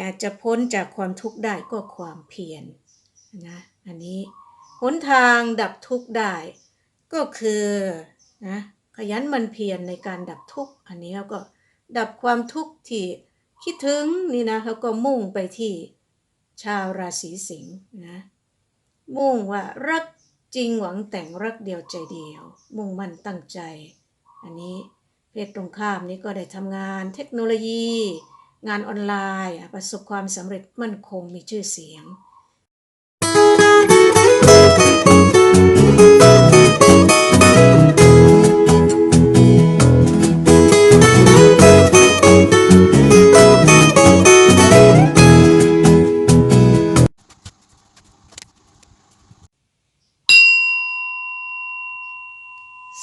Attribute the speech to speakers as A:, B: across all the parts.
A: อาจจะพ้นจากความทุกข์ได้ก็ความเพียรนะอันนี้หนทางดับทุกข์ได้ก็คือนะขยันมันเพียรในการดับทุกข์อันนี้เขาก็ดับความทุกข์ที่คิดถึงนี่นะเขาก็มุ่งไปที่ชาวราศีสิงห์นะมุ่งว่ารักจริงหวังแต่งรักเดียวใจเดียว มุ่งมั่นตั้งใจ อันนี้เพศตรงข้ามนี้ก็ได้ทำงานเทคโนโลยี งานออนไลน์ ประสบความสำเร็จมั่นคงมีชื่อเสียง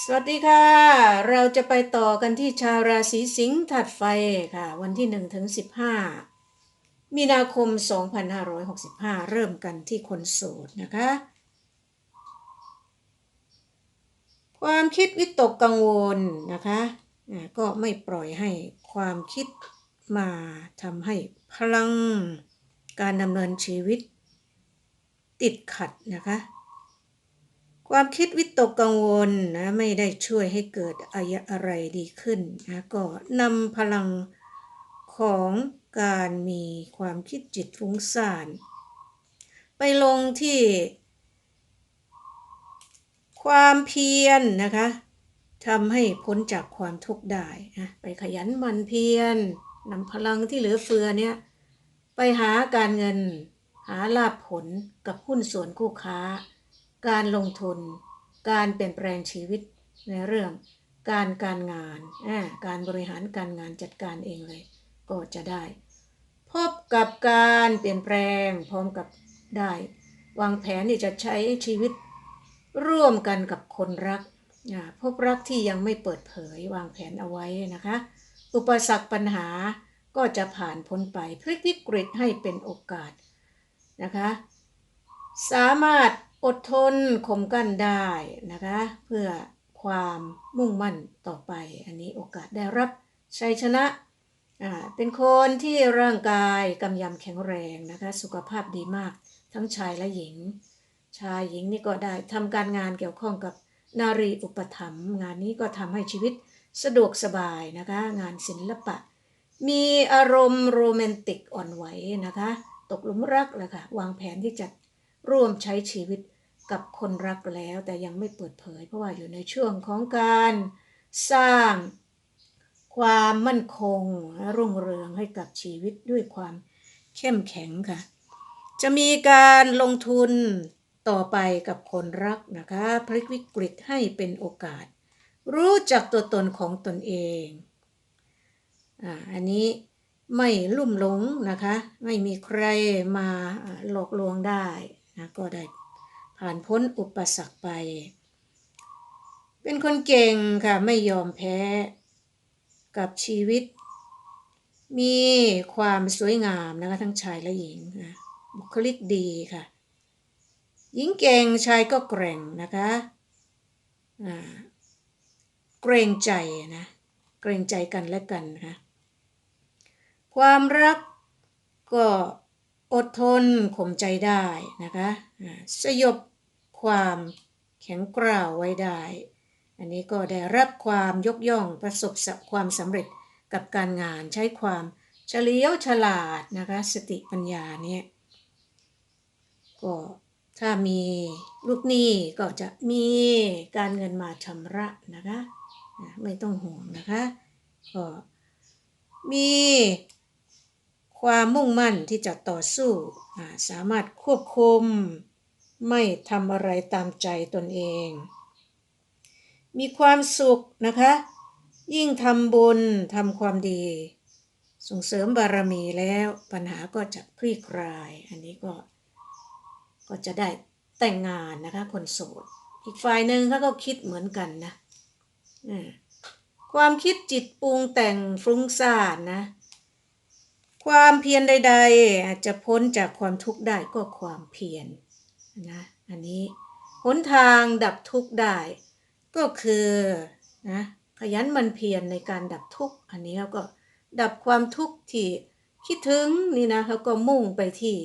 A: สวัสดีค่ะ เราจะไปต่อกันที่ชาวราศีสิงห์ถัดไฟค่ะ วันที่1ถึง15 มีนาคม 2565 เริ่มกันที่คนโสดนะคะ ความคิดวิตกกังวลนะคะก็ไม่ปล่อยให้ความคิดมาทำให้พลังการดำเนินชีวิตติดขัดนะคะ ความคิดวิตกกังวลนะไม่ได้ช่วยให้เกิดอะไรอะไรดีขึ้นนะก็นำพลังของการมีความคิดจิตฟุ้งซ่าน ไปลงที่ ความเพียรนนะคะทำให้พ้นจากความทุกข์ได้นะไปขยันมันเพียรนำพลังที่เหลือเฟือเนี่ยไปหาการเงินหาลาภผลกับหุ้นส่วนคู่ค้า การลงทุน การเปลี่ยนแปลงชีวิตในเรื่อง การการงาน การบริหารการงานจัดการเองเลย ก็จะได้ พบกับการเปลี่ยนแปลงพร้อมกับได้ วางแผนที่จะใช้ชีวิตร่วมกันกับคนรัก พบรักที่ยังไม่เปิดเผยวางแผนเอาไว้นะคะ อุปสรรคปัญหาก็จะผ่านพ้นไปพลิกวิกฤตให้เป็นโอกาสนะคะ สามารถ อดทนข่มกั้นได้นะคะ เพื่อความมุ่งมั่นต่อไป อันนี้โอกาสได้รับชัยชนะอ่าเป็นคนที่ร่างกายกำยำแข็งแรงนะคะ สุขภาพดีมากทั้งชายและหญิง ชายหญิงนี่ก็ได้ทำการงานเกี่ยวข้องกับนารีอุปถัมภ์งานนี้ก็ทำให้ชีวิตสะดวกสบายนะคะ งานศิลปะ มีอารมณ์โรแมนติกอ่อนไหวนะคะ ตกหลุมรักแหละค่ะวางแผนที่จะ ร่วมใช้ชีวิตกับคนรักแล้ว แต่ยังไม่เปิดเผย เพราะว่าอยู่ในช่วงของการสร้างความมั่นคงและรุ่งเรืองให้กับชีวิตด้วยความเข้มแข็งค่ะ จะมีการลงทุนต่อไปกับคนรักนะคะพลิกวิกฤตให้เป็นโอกาส รู้จักตัวตนของตนเองอ่าอันนี้ไม่ลุ่มหลงนะคะ ไม่มีใครมาอ่าหลอกลวงได้ นะก็ได้ผ่านพ้นอุปสรรคไป เป็นคนเก่งค่ะ ไม่ยอมแพ้กับชีวิต มีความสวยงามนะคะทั้งชายและหญิงนะบุคลิกดีค่ะ หญิงเก่งชายก็แกร่งนะคะเกรงใจนะเกรงใจกันและกันนะคะความรักก็ อดทนข่มใจได้นะคะสยบความแข็งกร้าวไว้ได้ อันนี้ก็ได้รับความยกย่องประสบความสำเร็จกับการงานใช้ความเฉลียวฉลาดนะคะสติปัญญาเนี่ยก็ถ้ามีลูกหนี้ก็จะมีการเงินมาชำระนะคะไม่ต้องห่วงนะคะก็มี ความมุ่งมั่นที่จะต่อสู้สามารถควบคุม ไม่ทำอะไรตามใจตนเอง มีความสุขนะคะ ยิ่งทำบุญทำความดี ส่งเสริมบารมีแล้วปัญหาก็จะคลี่คลาย อันนี้ก็ก็จะได้แต่งงานนะคะคนโสด อีกฝ่ายหนึ่งเขาก็คิดเหมือนกันนะความคิดจิตปรุงแต่งฟุ้งซ่านนะ ความเพียรใด ๆ อาจจะพ้นจากความทุกข์ได้ก็ความเพียรนะอันนี้หนทางดับทุกข์ได้ ก็คือนะขยันมันเพียรในการดับทุกข์อันนี้แล้วก็ดับความทุกข์ที่คิดถึงนี่นะเขาก็มุ่งไปที่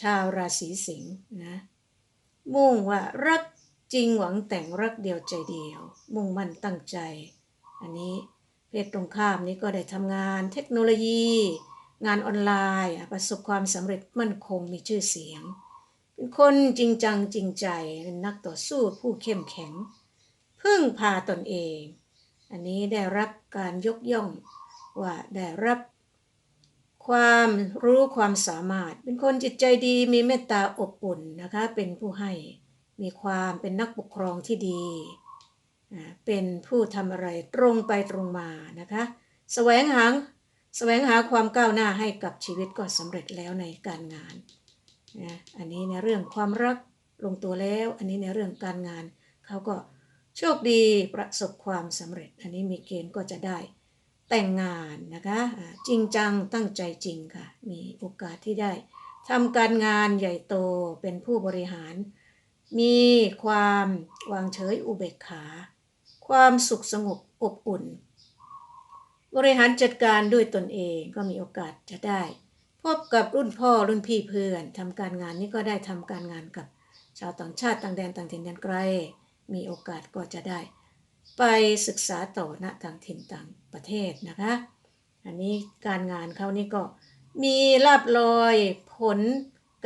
A: ชาวราศีสิงห์นะมุ่งว่ารักจริงหวังแต่งรักเดียวใจเดียว มุ่งมั่นตั้งใจ อันนี้เพศตรงข้ามนี้ก็ได้ทำงานเทคโนโลยี งานออนไลน์ประสบความสำเร็จมั่นคงมีชื่อเสียง เป็นคนจริงจังจริงใจเป็นนักต่อสู้ผู้เข้มแข็ง พึ่งพาตนเอง อันนี้ได้รับการยกย่องว่าได้รับความรู้ความสามารถ เป็นคนจิตใจดีมีเมตตาอบอุ่นนะคะ เป็นผู้ให้มีความเป็นนักปกครองที่ดี เป็นผู้ทำอะไรตรงไปตรงมานะคะ แสวงหา แสวงหาความก้าวหน้าให้กับชีวิตก็สำเร็จแล้วในการงานนะอันนี้ในเรื่องความรักลงตัวแล้ว อันนี้ในเรื่องการงานเขาก็โชคดีประสบความสำเร็จ อันนี้มีเกณฑ์ก็จะได้แต่งงานนะคะจริงจังตั้งใจจริงค่ะ มีโอกาสที่ได้ทำการงานใหญ่โตเป็นผู้บริหาร มีความวางเฉยอุเบกขา ความสุขสงบอบอุ่น บริหารจัดการด้วยตนเองก็มีโอกาสจะได้ พบกับรุ่นพ่อรุ่นพี่เพื่อนทำการงานนี้ก็ได้ทำการงานกับชาวต่างชาติต่างแดนต่างถิ่นแดนไกล มีโอกาสก็จะได้ ไปศึกษาต่อณต่างถิ่นต่างประเทศนะคะ อันนี้การงานเขานี่ก็มีลาบลอยผล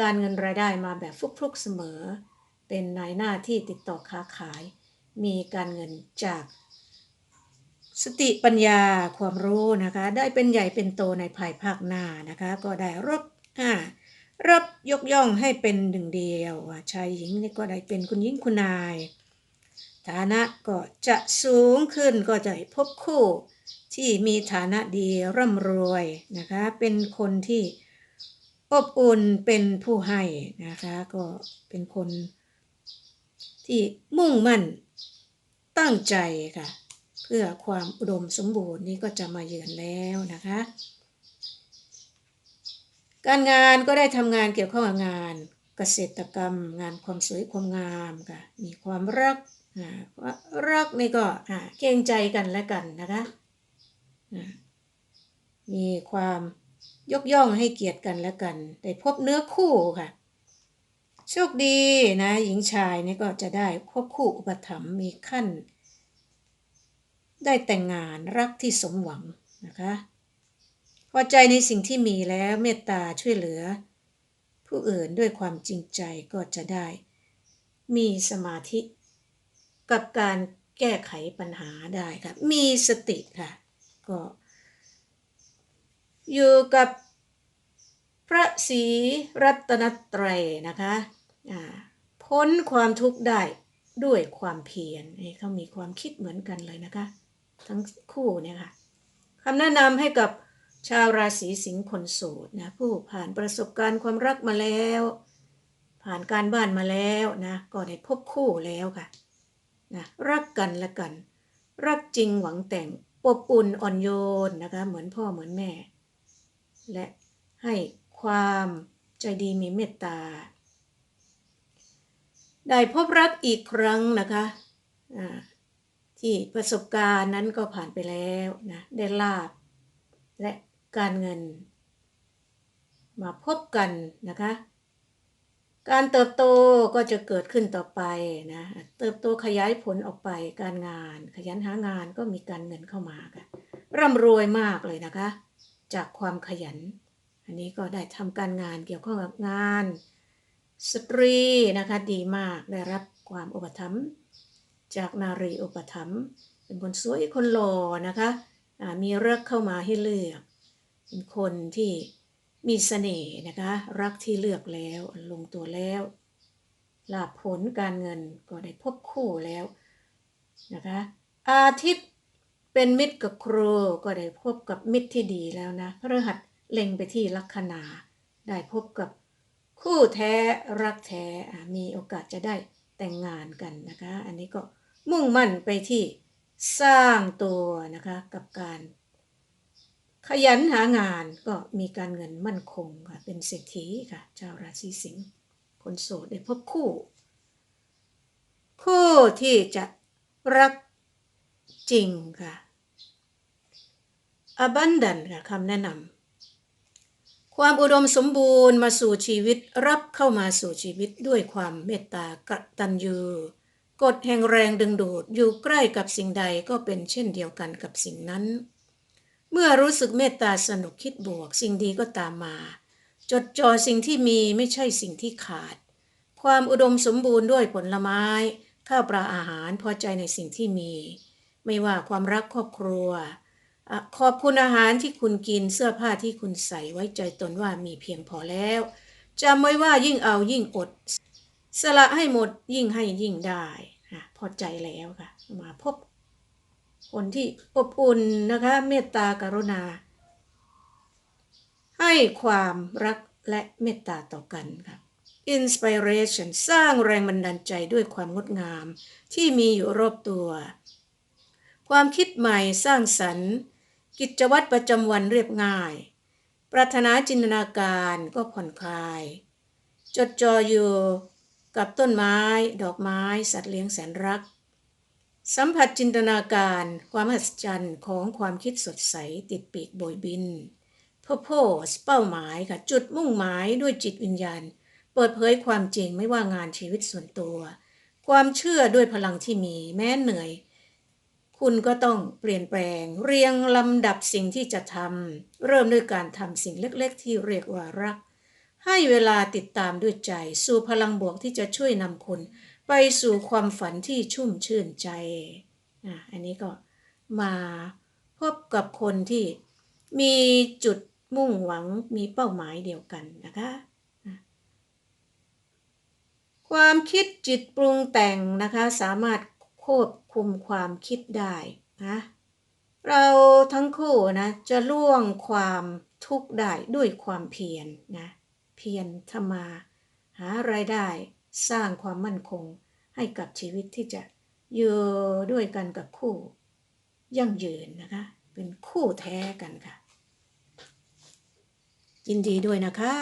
A: การเงินรายได้มาแบบฟลุกๆเสมอ เป็นนายหน้าที่ติดต่อค้าขาย มีการเงินจาก สติปัญญาความรู้นะคะ ได้เป็นใหญ่เป็นโตในภายภาคหน้านะคะ ก็ได้รับอ่ารับยกย่องให้เป็นหนึ่งเดียวชายหญิงนี่ก็ได้เป็นคุณหญิงคุณนาย ฐานะก็จะสูงขึ้นก็จะพบคู่ที่มีฐานะดีร่ำรวยนะคะ เป็นคนที่อบอุ่นเป็นผู้ให้นะคะ ก็เป็นคนที่มุ่งมั่นตั้งใจค่ะ เพื่อความอุดมสมบูรณ์นี่ก็จะมาเยือนแล้วนะคะ การงานก็ได้ทำงานเกี่ยวข้องกับงานเกษตรกรรม งานความสวยความงามค่ะมีความรักอ่ารักนี่ก็อ่าเกรงใจกันและกันนะคะมีความยกย่องให้เกียรติกันและกันได้พบเนื้อคู่ค่ะโชคดีนะหญิงชายนี่ก็จะได้พบคู่อุปถัมภ์มีขั้น ได้แต่งงานรักที่สมหวังนะคะพอใจในสิ่งที่มีแล้วเมตตาช่วยเหลือ ผู้อื่นด้วยความจริงใจก็จะได้ มีสมาธิกับการแก้ไขปัญหาได้ค่ะมีสติค่ะ ก็ อยู่กับพระศรีรัตนตรัยนะคะอ่าพ้นความทุกข์ได้ด้วยความเพียรเขามีความคิดเหมือนกันเลยนะคะ ทั้งคู่เนี่ยค่ะคำแนะนำให้กับชาวราศีสิงห์คนโสดนะผู้ผ่านประสบการณ์ความรักมาแล้ว ผ่านการบ้านมาแล้วนะก็ได้พบคู่แล้วค่ะนะรักกันละกัน รักจริงหวังแต่งอบอุ่นอ่อนโยนนะคะเหมือนพ่อเหมือนแม่ และให้ความใจดีมีเมตตา ได้พบรักอีกครั้งนะคะ ที่ประสบการณ์นั้นก็ผ่านไปแล้วนะได้ลาบและการเงิน มาพบกันนะคะ การเติบโตก็จะเกิดขึ้นต่อไปนะเติบโตขยายผลออกไปการงาน ขยันหางานก็มีการเงินเข้ามาค่ะร่ำรวยมากเลยนะคะ จากความขยัน อันนี้ก็ได้ทำการงานเกี่ยวข้องกับงาน สตรีนะคะดีมากได้รับความอุปถัมภ์ จากนารีอุปถัมภ์เป็นคนสวยคนหล่อนะคะมีรักเข้ามาให้เลือก เป็นคนที่มีเสน่ห์นะคะ รักที่เลือกแล้วลงตัวแล้วลาผลการเงินก็ได้พบคู่แล้วนะคะอาทิตย์เป็นมิตรกับครูก็ได้พบกับมิตรที่ดีแล้วนะพฤหัสเล็งไปที่ลัคนา ได้พบกับคู่แท้รักแท้มีโอกาสจะได้แต่งงานกันนะคะ อันนี้ก็ มุ่งมั่นไปที่สร้างตัวนะคะกับการขยันหางานก็มีการเงินมั่นคงค่ะ เป็นเศรษฐีค่ะชาวราศีสิงห์คนโสดได้พบคู่ คู่ที่จะรักจริงค่ะ abundant ค่ะคำแนะนำความอุดมสมบูรณ์มาสู่ชีวิตรับเข้ามาสู่ชีวิตด้วยความเมตตากตัญญู กฎแห่งแรงดึงดูดอยู่ใกล้กับสิ่งใดก็เป็นเช่นเดียวกันกับสิ่งนั้น เมื่อรู้สึกเมตตาสนุกคิดบวก สิ่งดีก็ตามมา จดจ่อสิ่งที่มีไม่ใช่สิ่งที่ขาด ความอุดมสมบูรณ์ด้วยผลไม้ ข้าวปลาอาหารพอใจในสิ่งที่มี ไม่ว่าความรักครอบครัวอขอบคุณอาหารที่คุณกินเสื้อผ้าที่คุณใส่ไว้ใจตนว่ามีเพียงพอแล้วจำไว้ว่ายิ่งเอายิ่งอด สละให้หมดยิ่งให้ยิ่งได้อะพอใจแล้วค่ะ มาพบคนที่อบอุ่นนะคะ เมตตากรุณา ให้ความรักและเมตตาต่อกันค่ะ Inspiration สร้างแรงบันดาลใจด้วยความงดงาม ที่มีอยู่รอบตัว ความคิดใหม่สร้างสรรค์ กิจวัตรประจำวันเรียบง่าย ปรารถนาจินตนาการก็ผ่อนคลาย จดจ่ออยู่ กับต้นไม้ ดอกไม้ สัตว์เลี้ยงแสนรัก สัมผัสจินตนาการความมหัศจรรย์ของความคิดสดใสติดปีกโบยบิน purpose เป้าหมายค่ะจุดมุ่งหมายด้วยจิตวิญญาณ เปิดเผยความจริงไม่ว่างานชีวิตส่วนตัว ความเชื่อด้วยพลังที่มีแม้เหนื่อย คุณก็ต้องเปลี่ยนแปลง เรียงลำดับสิ่งที่จะทำเริ่มด้วยการทำสิ่งเล็กๆ ที่เรียกว่ารัก ให้เวลาติดตามด้วยใจ สู่พลังบวกที่จะช่วยนำคุณ ไปสู่ความฝันที่ชุ่มชื่นใจอะอันนี้ก็มาพบกับคนที่มีจุดมุ่งหวังมีเป้าหมายเดียวกันนะคะ ความคิดจิตปรุงแต่งนะคะสามารถควบคุมความคิดได้นะเราทั้งคู่นะจะล่วงความทุกข์ได้ด้วยความเพียรนะ เพียรทำมา หารายได้สร้างความมั่นคงให้กับชีวิตที่จะอยู่ด้วยกันกับคู่ ยั่งยืนนะคะ เป็นคู่แท้กันค่ะ ยินดีด้วยนะคะ